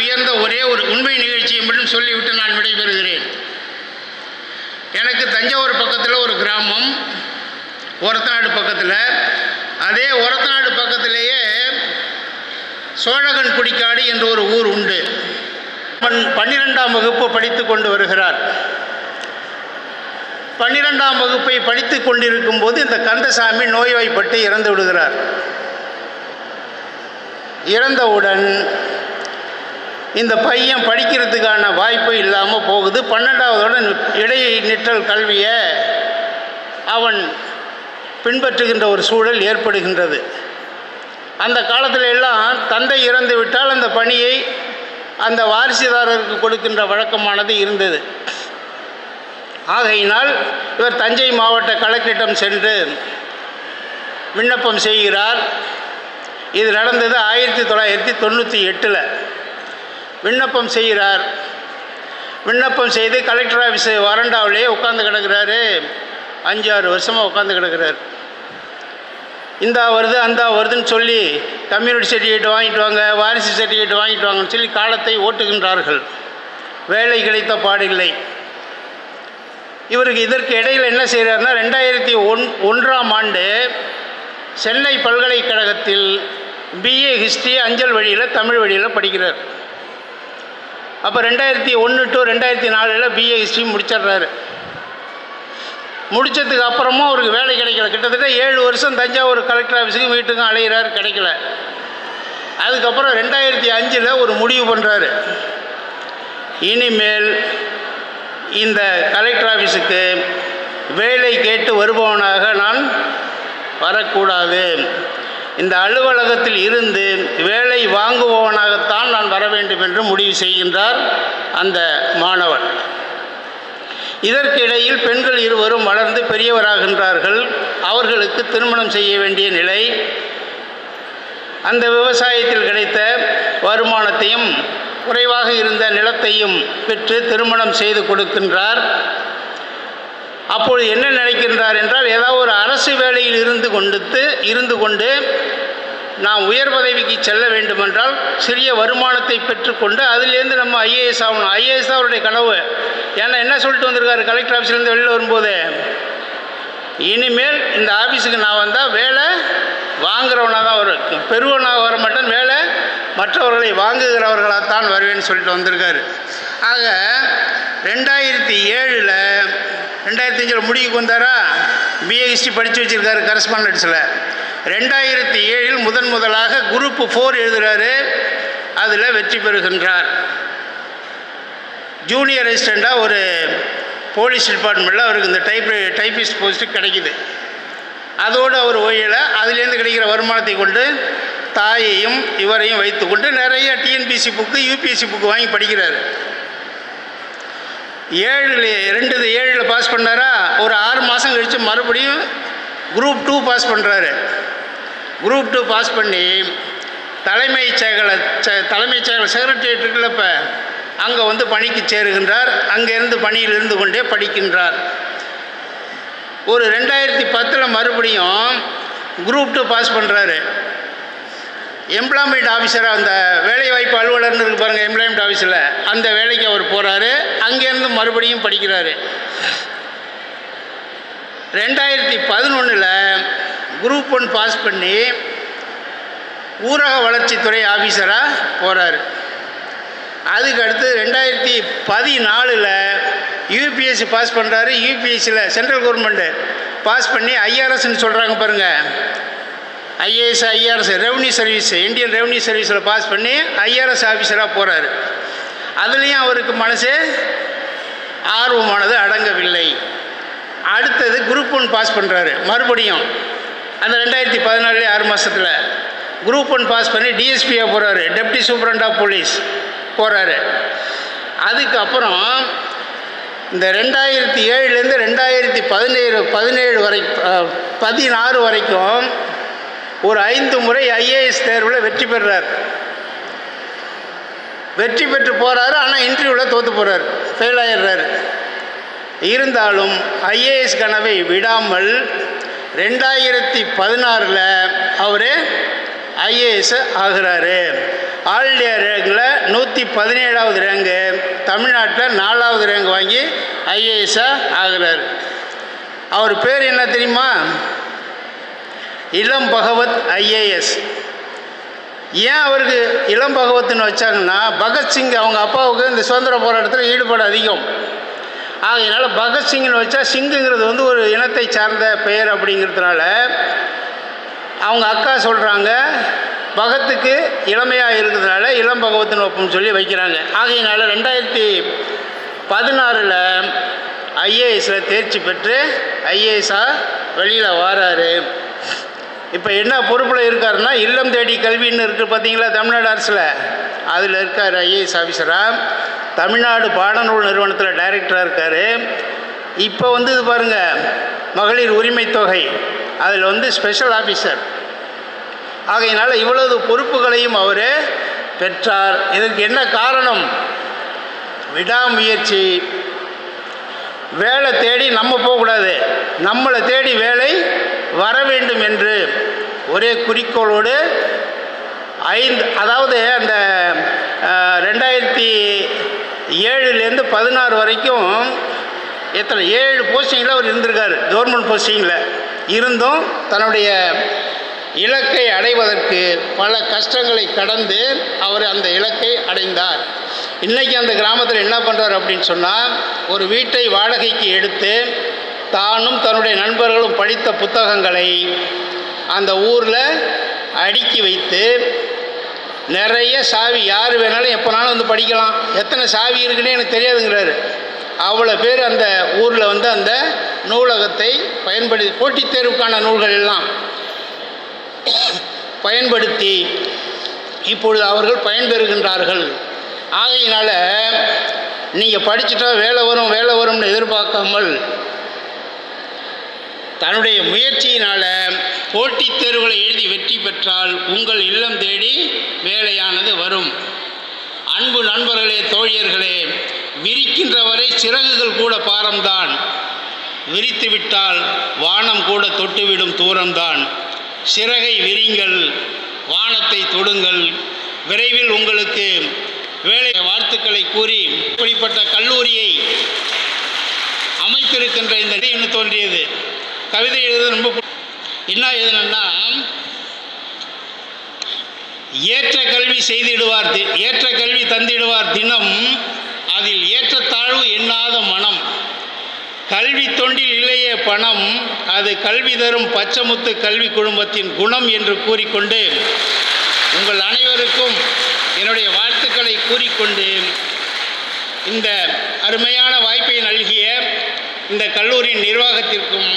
உயர்ந்த ஒரே ஒரு உண்மை நிகழ்ச்சியை மட்டும் சொல்லிவிட்டு நான் விடைபெறுகிறேன். எனக்கு தஞ்சாவூர் பக்கத்தில் ஒரு கிராமம் ஒரத்தநாடு பக்கத்தில். அதே ஒரத்தநாடு பக்கத்திலேயே சோழகன் குடிக்காடு என்ற ஒரு ஊர் உண்டு. பன் பன்னிரெண்டாம் வகுப்பு படித்து கொண்டு வருகிறார். பன்னிரெண்டாம் வகுப்பை படித்து கொண்டிருக்கும் போது இந்த கந்தசாமி நோய்வாய்ப்பட்டு இறந்து விடுகிறார். இறந்தவுடன் இந்த பையன் படிக்கிறதுக்கான வாய்ப்பு இல்லாமல் போகுது. பன்னெண்டாவதோட இடை நிற்றல் கல்வியை அவன் பின்பற்றுகின்ற ஒரு சூழல் ஏற்படுகின்றது. அந்த காலத்தில் எல்லாம் தந்தை இறந்து விட்டால் அந்த பணியை அந்த வாரிசுதாரருக்கு கொடுக்கின்ற வழக்கமானது இருந்தது. ஆகையினால் இவர் தஞ்சை மாவட்ட கலெக்டரிடம் சென்று விண்ணப்பம் செய்கிறார். இது நடந்தது ஆயிரத்தி தொள்ளாயிரத்தி தொண்ணூற்றி எட்டில். விண்ணப்பம் செய்கிறார். விண்ணப்பம் செய்து கலெக்டர் ஆஃபீஸ் வறண்டாவிலேயே உட்காந்து கிடக்கிறாரு. அஞ்சாறு வருஷமாக உட்காந்து கிடக்கிறார். இந்தா வருது அந்தா வருதுன்னு சொல்லி கம்யூனிட்டி சர்டிஃபிகேட் வாங்கிட்டு வாங்க வாரிசு சர்டிஃபிகேட் வாங்கிட்டு வாங்கன்னு சொல்லி காலத்தை ஓட்டுகின்றார்கள். வேலை கிடைத்த பாடில்லை. இவருக்கு இதற்கு இடையில் என்ன செய்கிறாருன்னா ரெண்டாயிரத்தி ஒன் ஒன்றாம் ஆண்டு சென்னை பல்கலைக்கழகத்தில் பிஏ ஹிஸ்ட்ரி அஞ்சல் வழியில் தமிழ் வழியில் படிக்கிறார். அப்போ ரெண்டாயிரத்தி ஒன்று டு ரெண்டாயிரத்தி நாலில் பிஏ ஹிஸ்ட்ரி முடிச்சிடுறாரு. முடித்ததுக்கு அப்புறமும் அவருக்கு வேலை கிடைக்கல. கிட்டத்தட்ட ஏழு வருஷம் தஞ்சாவூர் கலெக்டர் ஆஃபீஸுக்கும் வீட்டுக்கும் அலைகிறார் கிடைக்கல. அதுக்கப்புறம் ரெண்டாயிரத்தி அஞ்சில் ஒரு முடிவு பண்ணுறாரு இனிமேல் இந்த கலெக்டர் ஆஃபீஸுக்கு வேலை கேட்டு வருபவனாக நான் வரக்கூடாது. இந்த அலுவலகத்தில் இருந்து வேலை வாங்குபவனாகத்தான் நான் வர வேண்டும் என்று முடிவு செய்கின்றார் அந்த மாணவன். இதற்கிடையில் பெண்கள் இருவரும் வளர்ந்து பெரியவராகின்றார்கள். அவர்களுக்கு திருமணம் செய்ய வேண்டிய நிலை. அந்த விவசாயத்தில் கிடைத்த வருமானத்தையும் குறைவாக இருந்த நிலத்தையும் பெற்று திருமணம் செய்து கொடுக்கின்றார். அப்பொழுது என்ன நினைக்கின்றார் என்றால் ஏதாவது ஒரு அரசு வேலையில் இருந்து கொண்டு இருந்து கொண்டு நாம் உயர் பதவிக்கு செல்ல வேண்டுமென்றால் சிறிய வருமானத்தை பெற்றுக்கொண்டு அதிலேருந்து நம்ம ஐஏஎஸ் ஆகணும். ஐஏஎஸ் தான் அவருடைய கனவு. ஏன்னா என்ன சொல்லிட்டு வந்திருக்காரு கலெக்டர் ஆஃபீஸ்லேருந்து வெளியில் வரும்போது? இனிமேல் இந்த ஆஃபீஸுக்கு நான் வந்தால் வேலை வாங்குறவனாக தான் வரும் பெருவனாக வர மாட்டேன் வேலை மற்றவர்களை வாங்குகிறவர்களாக தான் வருவேன்னு சொல்லிட்டு வந்திருக்காரு. ஆக ரெண்டாயிரத்தி ஏழில் ரெண்டாயிரத்தி அஞ்சில் முடிவுக்கு வந்தாரா? பிஏ ஹிஸ்ட்ரி படித்து வச்சுருக்காரு கரஸ்பாண்டன்ஸில் ரெண்டாயிரத்தி ஏழில் முதன் முதலாக குரூப் ஃபோர் எழுதுகிறாரு அதில் வெற்றி பெறுகின்றார். ஜூனியர் அசிஸ்டண்ட்டாக ஒரு போலீஸ் டிபார்ட்மெண்ட்டில் அவருக்கு இந்த டைப் டைப்பிஸ்ட் போஸ்ட்டு கிடைக்குது. அதோடு அவர் ஓயில். அதுலேருந்து கிடைக்கிற வருமானத்தை கொண்டு தாயையும் இவரையும் வைத்துக்கொண்டு நிறைய டிஎன்பிசி புக்கு யூபிஎஸ்சி புக்கு வாங்கி படிக்கிறார். ஏழில் ரெண்டு ஏழில் பாஸ் பண்ணாரா? ஒரு ஆறு மாதம் கழித்து மறுபடியும் குரூப் டூ பாஸ் பண்ணுறாரு குரூப் டூ பாஸ் பண்ணி தலைமைச் செயல தலைமைச் செயலர் செக்ரட்டரியேட் இருக்குல்ல இப்போ அங்கே வந்து பணிக்கு சேருகின்றார். அங்கேருந்து பணியில் இருந்து கொண்டே படிக்கின்றார். ஒரு ரெண்டாயிரத்தி பத்தில் மறுபடியும் குரூப் டூ பாஸ் பண்ணுறாரு எம்ப்ளாய்மெண்ட் ஆஃபீஸராக அந்த வேலைவாய்ப்பு அலுவலர்னு இருக்கு பாருங்கள் எம்ப்ளாய்மெண்ட் ஆஃபீஸில் அந்த வேலைக்கு அவர் போகிறாரு அங்கேருந்து மறுபடியும் படிக்கிறாரு. ரெண்டாயிரத்தி பதினொன்றில் குரூப் ஒன் பாஸ் பண்ணி ஊரக வளர்ச்சித்துறை ஆஃபீஸராக போகிறார் அதுக்கு அடுத்து ரெண்டாயிரத்தி பதினாலில் யூபிஎஸ்சி பாஸ் பண்ணுறாரு யூபிஎஸ்சியில் சென்ட்ரல் கவர்மெண்ட்டு பாஸ் பண்ணி ஐஆர்எஸ்ன்னு சொல்கிறாங்க பாருங்கள் IAS IRS revenue service Indian revenue சர்வீஸில் பாஸ் பண்ணி ஐஆர்எஸ் ஆஃபீஸராக போகிறாரு அதுலேயும் அவருக்கு மனசு ஆர்வமானது அடங்கவில்லை. அடுத்தது குரூப் ஒன் பாஸ் பண்ணுறாரு மறுபடியும் அந்த ரெண்டாயிரத்தி பதினாலே ஆறு மாதத்தில் குரூப் ஒன் பாஸ் பண்ணி டிஎஸ்பியாக போகிறாரு டெப்டி சூப்பரண்ட் ஆஃப் போலீஸ் போகிறாரு அதுக்கப்புறம் இந்த ரெண்டாயிரத்தி ஏழுலேருந்து ரெண்டாயிரத்தி பதினேழு பதினேழு வரை பதினாறு வரைக்கும் ஒரு ஐந்து முறை ஐஏஎஸ் தேர்வில் வெற்றி பெறுறார் வெற்றி பெற்று போகிறாரு ஆனால் இன்டர்வியூவில் தோற்று போகிறார் ஃபெயில் ஆயிடுறாரு. இருந்தாலும் ஐஏஎஸ் கனவை விடாமல் ரெண்டாயிரத்தி பதினாறில் அவர் ஐஏஎஸ் ஆகிறாரு. ஆல் இண்டியா ரேங்கில் நூற்றி பதினேழாவது ரேங்கு தமிழ்நாட்டில் நாலாவது ரேங்க் வாங்கி ஐஏஎஸ்ஸாக ஆகிறார். அவர் பேர் என்ன தெரியுமா? இளம் பகவத் ஐஏஎஸ். ஏன் அவருக்கு இளம் பகவத்துன்னு வச்சாங்கன்னா பகத்சிங் அவங்க அப்பாவுக்கு இந்த சுதந்திர போராட்டத்தில் ஈடுபாடு அதிகம். ஆகையினால பகத்சிங்னு வச்சா சிங்குங்கிறது வந்து ஒரு இனத்தை சார்ந்த பெயர் அப்படிங்கிறதுனால அவங்க அக்கா சொல்கிறாங்க பகத்துக்கு இளமையாக இருக்கிறதுனால இளம் பகவத்தின் ஒப்புன்னு சொல்லி வைக்கிறாங்க. ஆகையினால ரெண்டாயிரத்தி பதினாறில் ஐஏஎஸில் தேர்ச்சி பெற்று ஐஏஎஸாக வெளியில் வாராரு. இப்போ என்ன பொறுப்பில் இருக்காருன்னா இல்லம் தேடி கல்வின்னு இருக்குது பார்த்தீங்களா தமிழ்நாடு அரசில்? அதில் இருக்கார் ஐஏஎஸ் ஆஃபீஸராக தமிழ்நாடு பாடநூல் நிறுவனத்தில் டைரக்டராக இருக்கார். இப்போ வந்து இது பாருங்கள் மகளிர் உரிமை தொகை. அதில் வந்து ஸ்பெஷல் ஆஃபீஸர் ஆகையினால் இவ்வளவு பொறுப்புகளையும் அவர் பெற்றார். இதற்கு என்ன காரணம்? விடாமுயற்சி. வேலை தேடி நம்ம போகக்கூடாது. நம்மளை தேடி வேலை வர வேண்டும் என்று ஒரே குறிக்கோளோடு ஐந்து அதாவது அந்த ரெண்டாயிரத்தி ஏழுலேருந்து பதினாறு வரைக்கும் எத்தனை ஏழு போஸ்டிங்கில் அவர் இருந்திருக்கார் கவர்மெண்ட் போஸ்டிங்கில் இருந்தும் தன்னுடைய இலக்கை அடைவதற்கு பல கஷ்டங்களை கடந்து அவர் அந்த இலக்கை அடைந்தார். இன்றைக்கி அந்த கிராமத்தில் என்ன பண்ணுறார் அப்படின்னு சொன்னால் ஒரு வீட்டை வாடகைக்கு எடுத்து தானும் தன்னுடைய நண்பர்களும் படித்த புத்தகங்களை அந்த ஊரில் அடுக்கி வைத்து நிறைய சாவி யார் வேணாலும் எப்போனாலும் வந்து படிக்கலாம். எத்தனை சாவி இருக்குன்னே எனக்கு தெரியாதுங்கிறாரு. அவ்வளோ பேர் அந்த ஊரில் வந்து அந்த நூலகத்தை பயன்படுத்தி போட்டித் தேர்வுக்கான நூல்கள் எல்லாம் பயன்படுத்தி இப்பொழுது அவர்கள் பயன்பெறுகின்றார்கள். ஆகையினால் நீங்கள் படிச்சுட்டா வேலை வரும் வேலை வரும்னு எதிர்பார்க்காமல் தன்னுடைய முயற்சியினால் போட்டித் தேர்வுகளை எழுதி வெற்றி பெற்றால் உங்கள் இல்லம் தேடி வேலையானது வரும். அன்பு நண்பர்களே தோழியர்களே விரிக்கின்ற வரை சிறகுகள் கூட பாரம்தான். விரித்து விட்டால் வானம் கூட தொட்டுவிடும் தூரம்தான். சிறகை விரிங்கள் வானத்தை தொடுங்கள். விரைவில் உங்களுக்கு வேலை வாழ்த்துக்களை கூறி இப்படிப்பட்ட கல்லூரியை அமைத்திருக்கின்ற இந்த தோன்றியது. கவிதை எழுத ரொம்ப என்ன எழுதுனா ஏற்ற கல்வி செய்திடுவார் தி- ஏற்ற கல்வி தந்திடுவார் தினம் அதில் ஏற்றத்தாழ்வு எண்ணாத மனம். கல்வி தொண்டில் இல்லையே பணம் அது கல்வி தரும் பச்சமுத்து கல்வி குடும்பத்தின் குணம் என்று கூறிக்கொண்டு உங்கள் அனைவருக்கும் என்னுடைய வாழ்த்துக்களை கூறிக்கொண்டு இந்த அருமையான வாய்ப்பை நல்கிய இந்த கல்லூரியின் நிர்வாகத்திற்கும்